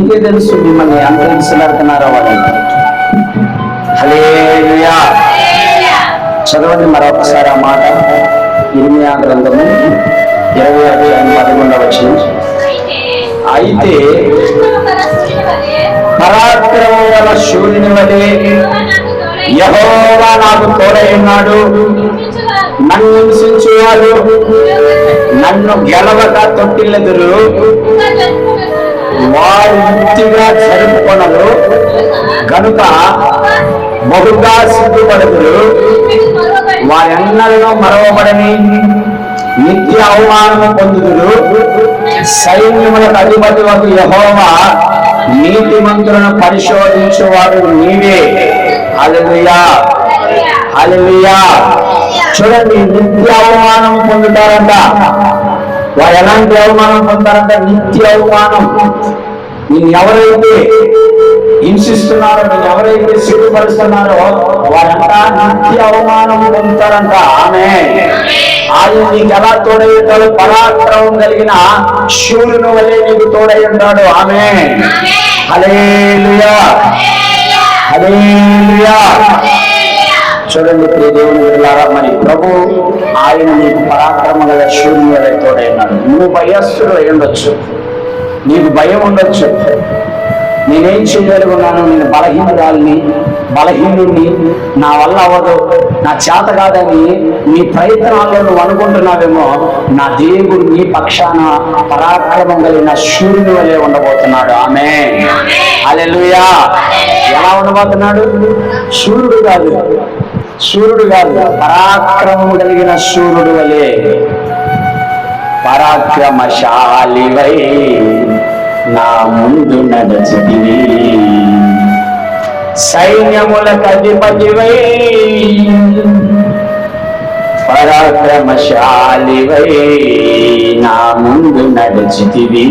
మీకే తెలుసు మిమ్మల్ని ఎంత విసిలాడుతున్నారో వాళ్ళు? చదవండి మరొకసారి ఆ మాట. ఇర్మియా గ్రంథము ఇరవై అధ్యాయం పదకొండవ వచ్చిన అయితే పరాక్రమం గల శూర్యుని వలె యహోవా నాకు తోడై ఉన్నాడు నన్ను హింసించువాడు. నన్ను గెలవక తొట్టిల్లెదురు. వారు ముక్తిగా జరుపుకొనరు. కనుక బహుగా సిగ్గుపడదురు వారెన్నడూ మరవబడని నిత్య అవమానము పొందుదురు సైన్యములకు అధిపతి ఒక యహోవా నీతిమంతులను పరిశోధించువాడు నీవే. హల్లెలూయా. హల్లెలూయా. చూడండి నిత్య అవమానం పొందుతారంట. వారు ఎలాంటి అవమానం పొందుతారంట నిత్య అవమానం. నిన్ను ఎవరైతే హింసిస్తున్నారో నేను ఎవరైతే సిగ్గుపరుస్తున్నారో వారంట నిత్య అవమానం పొందుతారంట. ఆమె. ఆయన నీకు ఎలా తోడై ఉంటాడు పరాక్రమం కలిగిన శూరుని వల్లే నీకు తోడై ఉంటాడు. ఆమె. హల్లెలూయా. హల్లెలూయా. చూడండి ప్రియ దేవుని బిడ్డలారా మరి ప్రభు ఆయన నీకు పరాక్రమ గల శూన్య వలె తోడై ఉన్నాడు. నువ్వు భయస్థుడు అయి ఉండొచ్చు. నీకు భయం ఉండొచ్చు. నేనేం చేయగలుగున్నాను? నేను బలహీనురాల్ని బలహీనుడిని నా వల్ల అవ్వదు. నా చేత కాదని నీ ప్రయత్నాల్లో నువ్వు అనుకుంటున్నావేమో నా దేవుడు నీ పక్షాన పరాక్రమం కలిగిన శూర్యుని వలె ఉండబోతున్నాడు. ఆమె అలెలుయా ఎలా ఉండబోతున్నాడు? సూర్యుడు కాదు. సూర్యుడు కాదు పరాక్రమం కలిగిన సూర్యుడు వలె పరాక్రమశాలివై నా ముందు నడచితివి సైన్యములకు అధిపతివై పరాక్రమశాలివై నా ముందు నడిచితివి